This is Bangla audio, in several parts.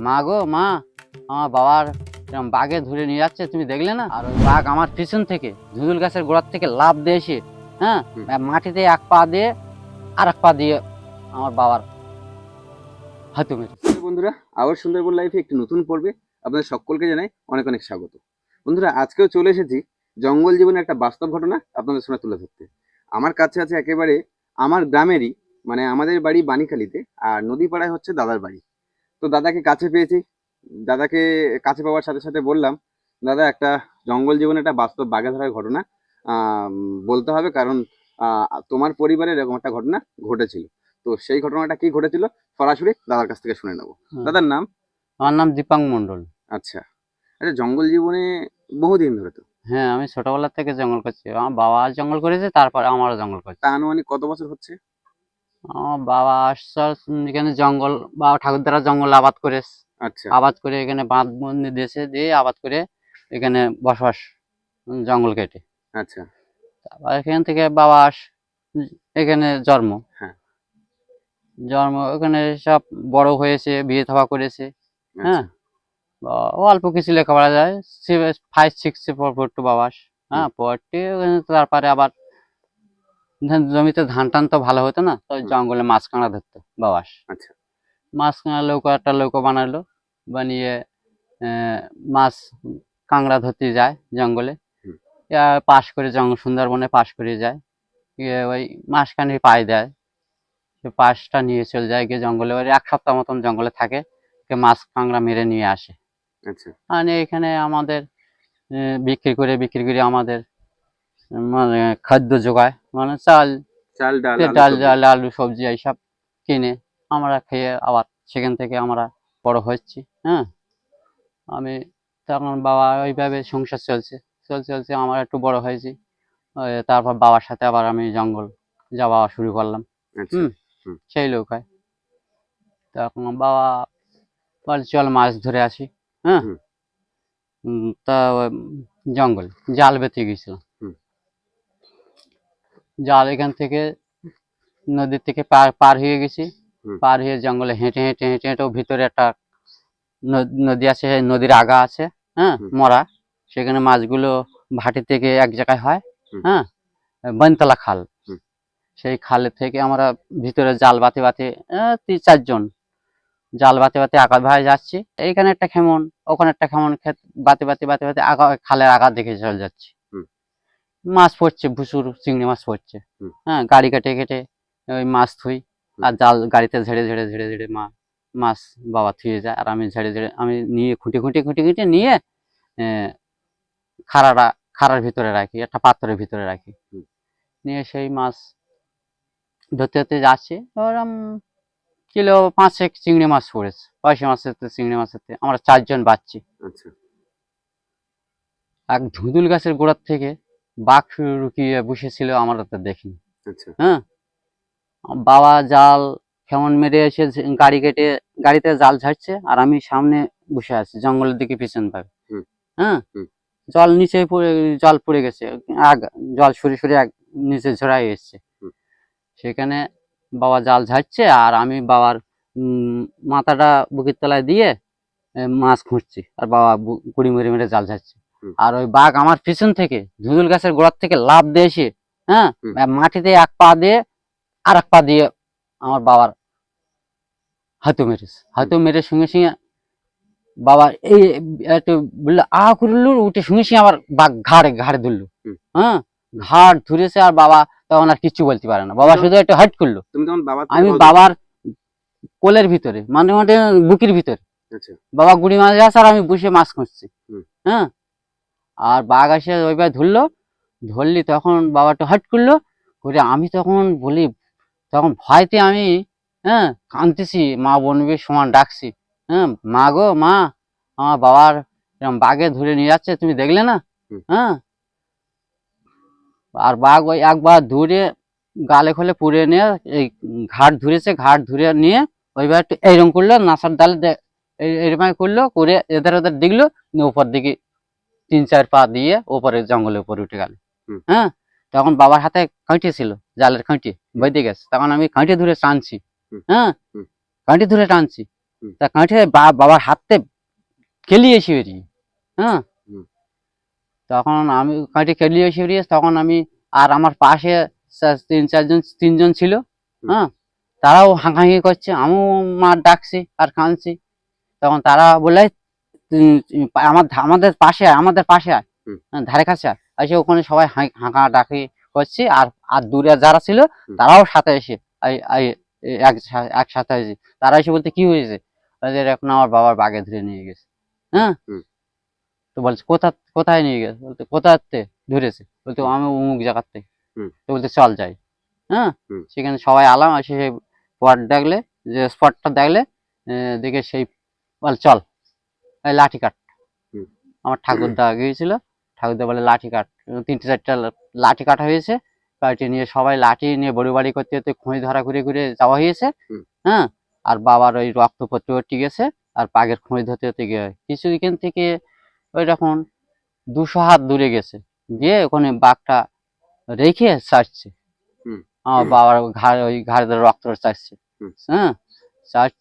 মা গো মা আমার বাবার এরকম বাঘে ধরে নিয়ে যাচ্ছে তুমি দেখলে না? আর ওই বাঘ আমার পিছন থেকে ধুদুল গাছের গোড়ার থেকে লাভ দিয়ে এসে হ্যাঁ। মাটিতে এক পা দিয়ে আর এক পা দিয়ে আমার বাবার হাতু মেরে বন্ধুরা আবার সুন্দরবন লাইফে একটি নতুন পর্বে আপনাদের সকলকে জানাই অনেক অনেক স্বাগত। বন্ধুরা আজকেও চলে এসেছি জঙ্গল জীবনের একটা বাস্তব ঘটনা আপনাদের সামনে তুলে ধরতে। আমার কাছে আছে একেবারে আমার গ্রামেরই মানে আমাদের বাড়ি বাণীখালীতে আর নদীপাড়ায় হচ্ছে দাদার বাড়ি। তো দাদাকে কাছে পেয়েছি। দাদাকে কাছে পাওয়ার সাথে সাথে বললাম দাদা একটা জঙ্গল জীবনে একটা বাস্তব বাঘে ধরার ঘটনা বলতে হবে কারণ তোমার পরিবারে এরকম একটা ঘটনা ঘটেছিল। তো সেই ঘটনাটা কি ঘটেছিল? সরাসরি দাদার কাছ থেকে শুনে নেব। দাদার নাম? আমার নাম দীপাং মন্ডল আচ্ছা। আচ্ছা জঙ্গল জীবনে বহুদিন ধরে তো? হ্যাঁ আমি ছোটবেলা থেকে জঙ্গল করছি। আমার বাবা জঙ্গল করেছে তারপরে আমারও জঙ্গল করছে। তা আনুমানিক কত বছর হচ্ছে? বাবা আসছে এখানে জঙ্গল বাবা ঠাকুরদারা জঙ্গল আবাদ করেছে আচ্ছা। আবাদ করে এখানে বাঁধ বন্দি দেশে দিয়ে আবাদ করে এখানে বসবাস জঙ্গল কেটে। আচ্ছা। তারপর এখান থেকে বাবা আস এখানে জন্ম। হ্যাঁ। জন্ম এখানে সব বড় হয়েছে বিয়ে থাবা করেছে। হ্যাঁ? আচ্ছা অল্প কিছু লেখাপড়া যায় ফাইভ সিক্স পর পড়তো বাবাস হ্যাঁ পড়তে ওখানে তারপরে আবার জমিতে ধান টান তো ভালো হতো না তো। জঙ্গলে মাছ কাঁকড়া ধরতো বাবাস। আচ্ছা। মাছ কাঁকড়া লৌকো একটা লৌকো বানালো বানিয়ে মাছ কাঁকড়া ধরতে যায় জঙ্গলে। পাশ করে জঙ্গল সুন্দরবনে পাশ করে যায়। গিয়ে ওই মাসখানি পায়ে দেয়। সে পাশটা নিয়ে চলে যায় গিয়ে জঙ্গলে ওই এক সপ্তাহ মতন জঙ্গলে থাকে মাছ কাঁকড়া মেরে নিয়ে আসে। আচ্ছা। মানে এখানে আমাদের বিক্রি করে বিক্রি করে আমাদের মানে খাদ্য যোগায় মানে চাল চাল ডাল ডাল। ডাল আলু সবজি এইসব কিনে আমরা খেয়ে আবার সেখান থেকে আমরা বড় হচ্ছি হ্যাঁ আমি তখন বাবা ওইভাবে সংসার চলছে চলছে চলছে আমার একটু বড় হয়েছি তারপর বাবার সাথে আবার আমি জঙ্গল যাওয়া শুরু করলাম আচ্ছা হুম। সেই নৌকায় তখন বাবা বলে চল মাছ ধরে আসি হ্যাঁ। তা জঙ্গল জাল বেঁধে গেছিলাম। জাল এখান থেকে নদীর থেকে পার পার হয়ে গেছি। পার হয়ে জঙ্গলে হেঁটে হেঁটে হেঁটে হেঁটে ভিতরে একটা নদ- আছে নদীর আগা আছে হ্যাঁ মরা। সেখানে মাছগুলো ভাটি থেকে এক জায়গায় হয় হ্যাঁ বনতলা খাল। সেই খালে থেকে আমরা ভিতরে জাল বাতে বাতে তিন চারজন জাল বাতে বাতে আগা ভাই যাচ্ছি। এইখানে একটা খেমন ওখানে একটা খেমন খেত বাতে বাতে বাতে বাতে আগা খালের আগা দেখে চলে যাচ্ছি। মাছ পড়ছে ভুসুর চিংড়ি মাছ পড়ছে। হ্যাঁ গাড়ি কেটে কেটে ওই মাছ থুই আর জাল গাড়িতে ঝেড়ে ঝেড়ে ঝেড়ে ঝেড়ে মা মাছ বাবা থুয়ে যায় আর আমি ঝেড়ে ঝেড়ে আমি নিয়ে খুঁটে খুঁটে খুঁটে খুঁটে নিয়ে খাড়াটা খাড়ার ভিতরে রাখি একটা পাত্রের ভিতরে রাখি। নিয়ে সেই মাছ ধরতে ধরতে যাচ্ছি ওরম কিলো পাঁচেক চিংড়ি মাছ পড়েছে পয়সা মাছের চিংড়ি মাছের আমরা চারজন বাচ্চি আচ্ছা। এক ধুঁদুল গাছের গোড়ার থেকে বাঘ লুকিয়ে বসেছিল আমরা তো দেখিনি। আচ্ছা। হ্যাঁ? বাবা জাল কেমন মেরে এসে গাড়ি কেটে গাড়িতে জাল ঝাড়ছে আর আমি সামনে বসে আছি জঙ্গলের দিকে পিছন হুম। হ্যাঁ? জল নিচে পড়ে জল পড়ে গেছে আগ জল সরে সরে এক নিচে ঝরাই এসছে। সেখানে বাবা জাল ঝাড়ছে আর আমি বাবার মাথাটা বুকের তলায় দিয়ে মাছ খুঁজছি আর বাবা গুড়ি মেরে মেরে জাল ঝাড়ছে। আর ওই বাঘ আমার পিছন থেকে ধুদুল গাছের গোড়ার থেকে লাভ দিয়ে এসে হ্যাঁ মাটিতে এক পা দিয়ে আর এক পা দিয়ে আমার বাবার হাতু মেরেছে। হাতু মেরে সঙ্গে সঙ্গে বাবা এই একটু বলল আ করল উঠে সঙ্গে সঙ্গে আবার বাঘ ঘাড়ে ঘাড়ে ধরলো। হ্যাঁ ঘাড় ধরেছে আর বাবা তখন আর কিচ্ছু বলতে পারে না। বাবা শুধু একটু হাট করল। আমি বাবার কোলের ভিতরে মানে মানে বুকের ভিতরে। আচ্ছা। বাবা গুড়ি মাছ আছে আর আমি বসে মাছ খুঁজছি। হ্যাঁ আর বাঘ এসে ওইভাবে ধরলো ধরলি তখন বাবা একটু হাট করল করে আমি তখন বলি তখন ভয়তে আমি হ্যাঁ কাঁদতেছি মা বনবীর সমান ডাকছি হ্যাঁ মা গো মা আমার বাবার এরকম বাঘে ধরে নিয়ে যাচ্ছে তুমি দেখলে না? হ্যাঁ। আর বাঘ ওই একবার ধরে গালে খোলে পুড়ে নিয়ে এই ঘাট ধরেছে ঘাট ধরে নিয়ে ওইবার একটু এইরকম করল নাসার ডালে দে- এই এরকম করল করে এদের ওদের দেখল উপর দিকে তিন চার পা দিয়ে ওপরে জঙ্গলের উপরে উঠে গেল। হ্যাঁ? তখন বাবার হাতে কাঁটি ছিল জালের কাঁটি বেঁধে গেছে তখন আমি কাঁটি ধরে টানছি। হ্যাঁ। কাঁটি ধরে টানছি। তা কাঁঠে বা- বাবার হাতে এসে বেরিয়ে। হ্যাঁ? তখন আমি কেলিয়ে এসে বেরিয়ে তখন আমি আর আমার পাশে তিন চারজন তিনজন ছিল। হ্যাঁ? তারাও হাঁকাহাঁকি করছে আমিও মা ডাকছি আর কাঁদছি। তখন তারা বলে "তুই- তুই পা- আমার আমাদের পাশে আয়, আমাদের পাশে আয়। হ্যাঁ, ধারে কাছে আয়। এসে ওখানে সবাই হাঁকা ডাকি করছি আর আর দূরে যারা ছিল তারাও সাথে এসে একসাথে এসে তারা এসে বলতে কি হয়েছে? এরকম আমার বাবার বাগে ধরে নিয়ে গেছে। হ্যাঁ? তো বলছে কোথা কোথায় নিয়ে গেছে? বলতে কোথাতে ধরেছে? বলতে আমি অমুক থেকে হুম। তো বলতে চল যাই। হ্যাঁ? সেখানে সবাই আলাম এসে সেই স্পট দেখলে যে স্পটটা দেখলে দেখে সেই বল চল। লাঠি কাট হুম। আমার ঠাকুরদা গিয়েছিল। ঠাকুরদা বলে লাঠি কাট তিনটে চারটা লাঠি কাটা হয়েছে। নিয়ে সবাই লাঠি নিয়ে বড়ি বাড়ি করতে করতে খোঁজ ধরা ঘুরে ঘুরে যাওয়া হয়েছে। হ্যাঁ আর বাবার ওই রক্ত পত্র গেছে আর পাগের খোঁজ ধরতে ধরতে গিয়ে কিছু এখান থেকে ওই রকম দুশো হাত দূরে গেছে। গিয়ে ওখানে বাঘটা রেখে হুম। আমার বাবার ঘাড় ওই ঘাড়ে ধরে রক্ত হুম। হ্যাঁ চাট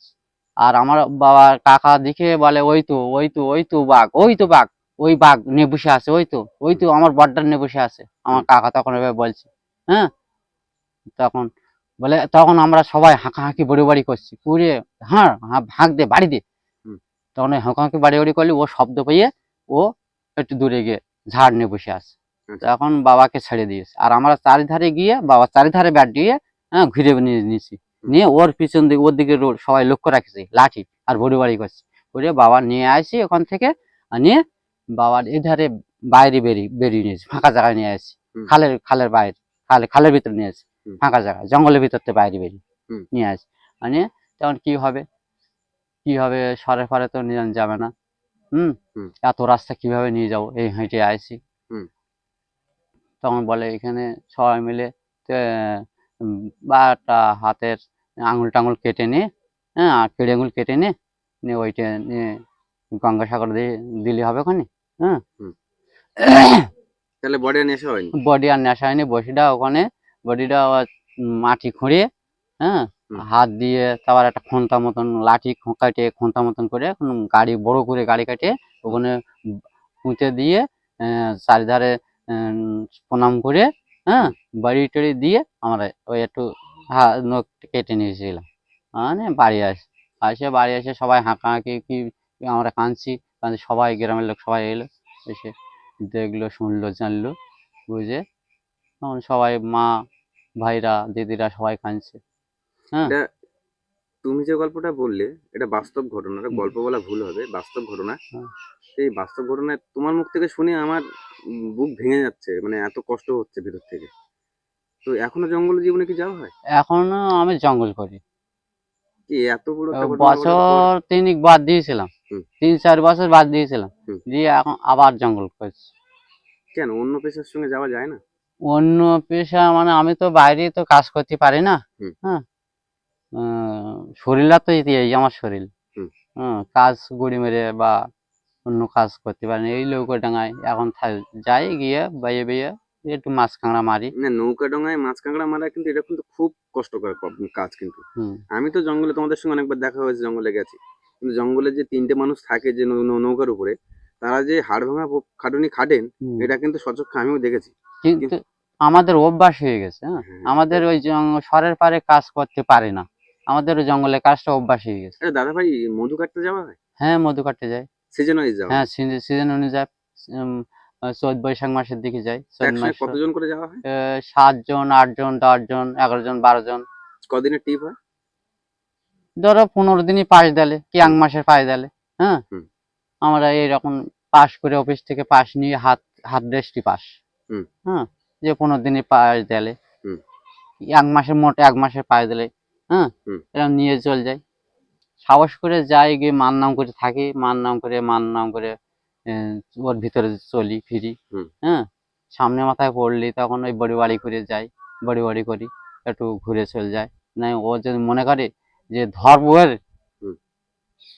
আর আমার বাবার কাকা দেখে বলে ওই তো ওই তো ওই তো বাঘ ওই তো বাঘ ওই বাঘ নিয়ে বসে আছে ওই তো ওই তো আমার বড্ডার নিয়ে বসে আছে। আমার কাকা তখন এভাবে বলছে হ্যাঁ? তখন বলে তখন আমরা সবাই হাঁকাহাঁকি বড়ি বাড়ি করছি পুরে হ্যাঁ হ্যাঁ ভাগ দে বাড়ি দে। তখন ওই হাঁকাহাঁকি বাড়ি বাড়ি করলে ও শব্দ পেয়ে ও একটু দূরে গিয়ে ঝাড় নিয়ে বসে আছে। আচ্ছা। তখন বাবাকে ছেড়ে দিয়েছে। আর আমরা চারিধারে গিয়ে বাবা চারিধারে ব্যাট দিয়ে হ্যাঁ ঘুরে নিয়ে নিয়েছি। নিয়ে ওর পিছন দিকে ওর দিকে সবাই লক্ষ্য রাখছি লাঠি আর বড়ি বাড়ি করছি। করে বাবা নিয়ে আসি ওখান থেকে নিয়ে বাবার এধারে বাইরে বেরিয়ে বেরিয়ে নিয়েছি ফাঁকা জায়গায় নিয়ে আসি খালের খালের বাইরে খালে খালের ভিতরে নিয়ে আসি ফাঁকা জায়গা জঙ্গলের ভিতর থেকে বাইরে বেরিয়ে। নিয়ে আসি নিয়ে তখন কি হবে? কি হবে? সরে ফরে তো নিয়ে যাবে না। হুম। এত রাস্তা কীভাবে নিয়ে যাব? এই হেঁটে আসি। তখন বলে এখানে সবাই মিলে বা একটা হাতের আঙুল টাঙুল কেটে নে হ্যাঁ আর কেড়ে আঙুল কেটে নে নিয়ে ওইটা নিয়ে গঙ্গাসাগর দিয়ে দিলে হবে ওখানে হ্যাঁ। তাহলে বডি নিয়ে আসা হয়নি? বডি আর নেশা হয়নি বসিটা ওখানে বডিটা আবার মাটি খুঁড়িয়ে হ্যাঁ হাত দিয়ে তারপর একটা খন্তা মতন লাঠি কাটিয়ে খন্তা মতন করে গাড়ি বড় করে গাড়ি কাটিয়ে ওখানে পুঁতে দিয়ে চারিধারে প্রণাম করে হ্যাঁ বাড়ি টাড়ি দিয়ে আমরা ওই একটু হা- নখ কেটে নিয়েছিলাম। মানে বাড়ি আসে আসে বাড়ি এসে সবাই হাঁকাহাঁকি কি আমরা কাঁদছি। কাঁদছি সবাই গ্রামের লোক সবাই এলো এসে দেখল শুনলো জানলো বুঝে তখন সবাই মা ভাইরা দিদিরা সবাই কাঁদছে। হ্যাঁ। তুমি যে গল্পটা বললে এটা বাস্তব ঘটনা এটা গল্প বলা ভুল হবে বাস্তব ঘটনা। হ্যাঁ। এই বাস্তব ঘটনায় তোমার মুখ থেকে শুনে আমার বুক ভেঙে যাচ্ছে মানে এত কষ্ট হচ্ছে ভিতর থেকে। তো এখনও জঙ্গল জীবনে কি যাওয়া হয়? এখনও আমি জঙ্গল করি। কি এত বড় একটা ঘটনা বছর? তিনিক বাদ দিয়েছিলাম। হুম। তিন চার বছর বাদ দিয়েছিলাম। হুম। দিয়ে এখন আবার জঙ্গল করছি। কেন? অন্য পেশার সঙ্গে যাওয়া যায় না? অন্য পেশা মানে আমি তো বাইরে তো কাজ করতে পারি না। হুম। হ্যাঁ। আহ, শরীরটা তো এই এই আমার শরীর। হুম। হ্যাঁ কাজ গুড়ি মেরে বা অন্য কাজ করতে পারি না। এই লৌকো ডাঙায় এখন থা- যাই গিয়ে বাইয়ে বাইয়ে একটু মাছ কাঁকড়া মারি। না নৌকা ডোঙায় মাছ কাঁকড়া মারা কিন্তু এটা কিন্তু খুব কষ্টকর কাজ কিন্তু। আমি তো জঙ্গলে তোমাদের সঙ্গে অনেকবার দেখা হয়েছে জঙ্গলে গেছি। কিন্তু জঙ্গলে যে তিনটে মানুষ থাকে যে নৌকার উপরে তারা যে হাড় ভাঙা খাটুনি খাটেন এটা কিন্তু সচক্ষে আমিও দেখেছি। কিন্তু আমাদের অভ্যাস হয়ে গেছে হ্যাঁ? হ্যাঁ। আমাদের ওই শহরের পারে কাজ করতে পারে না। আমাদের ওই জঙ্গলে কাজটা অভ্যাস হয়ে গেছে। দাদা ভাই মধু কাটতে যাওয়া হয়? হ্যাঁ মধু কাটতে যায় সিজন ওয়াইজ যাওয়া হ্যাঁ সিজন অনুযায়ী চৈত বৈশাখ মাসের দিকে যাই। চৈত মাস কতজন করে যাওয়া হয়? সাতজন আটজন দশজন এগারো জন বারো জন কদিনের টিপ হয়? ধরো পনেরো দিনই পাস দেলে কি এক মাসের পাস দিলে হ্যাঁ? আমরা এইরকম পাস করে অফিস থেকে পাস নিয়ে হাত হাত পাস হুম। হ্যাঁ? যে পনেরো দিনই পাস দেলে হুম। এক মাসের মোট এক মাসের পাস দিলে হ্যাঁ? হুম। এরকম নিয়ে চল যাই। সাহস করে যাই গিয়ে মান নাম করে থাকি মান নাম করে মান নাম করে ওর ভিতরে চলি ফিরি। হ্যাঁ? সামনে মাথায় পড়লি তখন ওই বড়ি বাড়ি করে যাই বড়ি বাড়ি করি একটু ঘুরে চলে যায় না ও যদি মনে করে যে ধরবো এর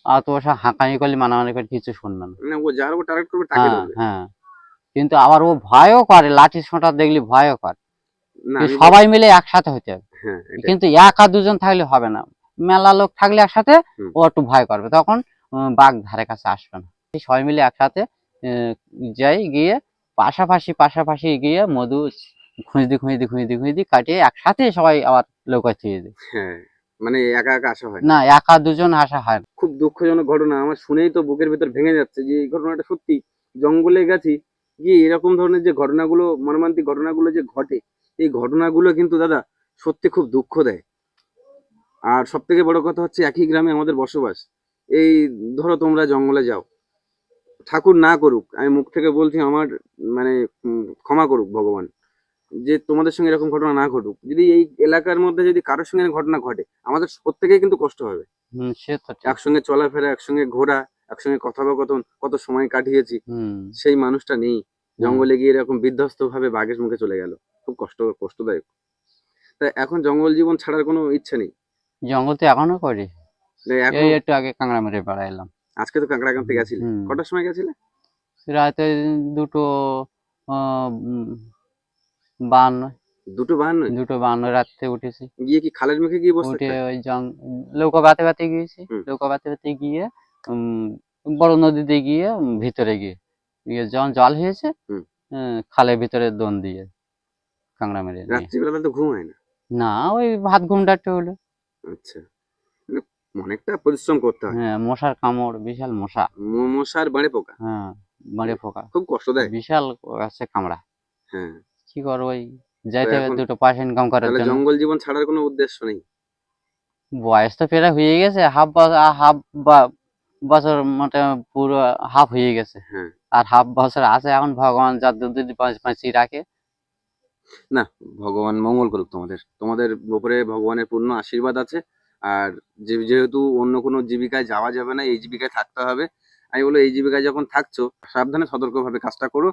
আর তো ওসব হাঁকানি করলে মানামানি করে কিছু শুনবে না। মানে ও যার উপর টার্গেট করবে তাকে হ্যাঁ হ্যাঁ। কিন্তু আবার ও ভয়ও করে লাঠি সোঁটা দেখলে ভয়ও করে। সবাই মিলে একসাথে হতে হবে। হ্যাঁ কিন্তু একা দুজন থাকলে হবে না। মেলা লোক থাকলে একসাথে ও একটু ভয় করবে। তখন বাঘ ধারে কাছে আসবে না। সবাই মিলে একসাথে যাই গিয়ে পাশাপাশি পাশাপাশি গিয়ে মধু খুঁজদি খুঁজদি খুঁজদি খুঁজদি কাটিয়ে একসাথে সবাই আবার লৌকা দিই হ্যাঁ মানে একা একা আসা হয় না। না একা দুজন আসা হয় খুব দুঃখজনক ঘটনা আমার শুনেই তো বুকের ভেতর ভেঙে যাচ্ছে যে এই ঘটনাটা সত্যি। জঙ্গলে গেছি গিয়ে এরকম ধরনের যে ঘটনাগুলো মর্মান্তিক ঘটনাগুলো যে ঘটে এই ঘটনাগুলো কিন্তু দাদা সত্যি খুব দুঃখ দেয়। আর সব থেকে বড় কথা হচ্ছে একই গ্রামে আমাদের বসবাস। এই ধরো তোমরা জঙ্গলে যাও ঠাকুর না করুক আমি মুখ থেকে বলছি আমার মানে ক্ষমা করুক ভগবান যে তোমাদের সঙ্গে এরকম ঘটনা না ঘটুক। যদি এই এলাকার মধ্যে যদি কারোর সঙ্গে ঘটনা ঘটে আমাদের প্রত্যেকেই কিন্তু কষ্ট হবে। একসঙ্গে চলাফেরা একসঙ্গে ঘোরা একসঙ্গে কথোপকথন কত সময় কাটিয়েছি হুম। সেই মানুষটা নেই। জঙ্গলে গিয়ে এরকম বিধ্বস্ত ভাবে বাঘের মুখে চলে গেল। খুব কষ্ট কষ্টদায়ক। তা এখন জঙ্গল জীবন ছাড়ার কোনো ইচ্ছে নেই? জঙ্গল তো এখনও করি। একটু আগে কাঁকড়া মেরে বেড়াইলাম। আজকে তো কাঁকড়া কাঁদতে গেছিলে। কটার সময় গেছিলে? রাতে দুটো বান্ন দুটো বাহান্ন? দুটো বান্ন রাত্রে উঠেছি। গিয়ে কি খালের মুখে গিয়ে বসে উঠে ওই জং নৌকা বাতে বাতে গিয়েছি। হুম। বাতে বাতে গিয়ে বড় নদীতে গিয়ে ভিতরে গিয়ে গিয়ে যখন জল হয়েছে। খালের ভিতরে দন দিয়ে কাঁকড়া মেরে। রাত্রিবেলা তো ঘুম হয় না? না ওই ভাত ঘুমটা একটু হলো। আচ্ছা। অনেকটা পরিশ্রম করতে হয়। হ্যাঁ মশার কামড় বিশাল মশা। মশার বাড়ে পোকা। হ্যাঁ মারে পোকা। খুব কষ্ট দেয়। বিশাল আছে কামড়া। হ্যাঁ। কি করব ওই যাইতে হবে দুটো পয়সা ইনকাম করার জন্য। জঙ্গল জীবন ছাড়ার কোনো উদ্দেশ্য নেই? বয়স তো প্রায় হয়ে গেছে হাফ হাফ বা বছর মোটা পুরো হাফ হয়ে গেছে। হ্যাঁ। আর হাফ বছর আছে এখন ভগবান যার যদি বাঁচিয়ে রাখে। না ভগবান মঙ্গল করুক তোমাদের। তোমাদের উপরে ভগবানের পূর্ণ আশীর্বাদ আছে। আর যেহেতু অন্য কোনো জীবিকায় যাওয়া যাবে না এই জীবিকায় থাকতে হবে। আমি বলব এই জীবিকায় যখন থাকছো সাবধানে সতর্কভাবে কাজটা করো।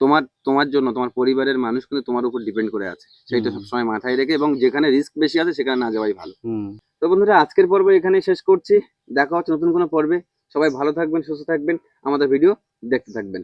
তোমার তোমার জন্য তোমার পরিবারের মানুষ কিন্তু তোমার উপর ডিপেন্ড করে আছে। সেইটা। সবসময় মাথায় রেখে এবং যেখানে রিস্ক বেশি আছে সেখানে না যাওয়াই ভালো। তো বন্ধুরা আজকের পর্ব এখানেই শেষ করছি। দেখা হচ্ছে নতুন কোনো পর্বে। সবাই ভালো থাকবেন সুস্থ থাকবেন। আমাদের ভিডিও দেখতে থাকবেন।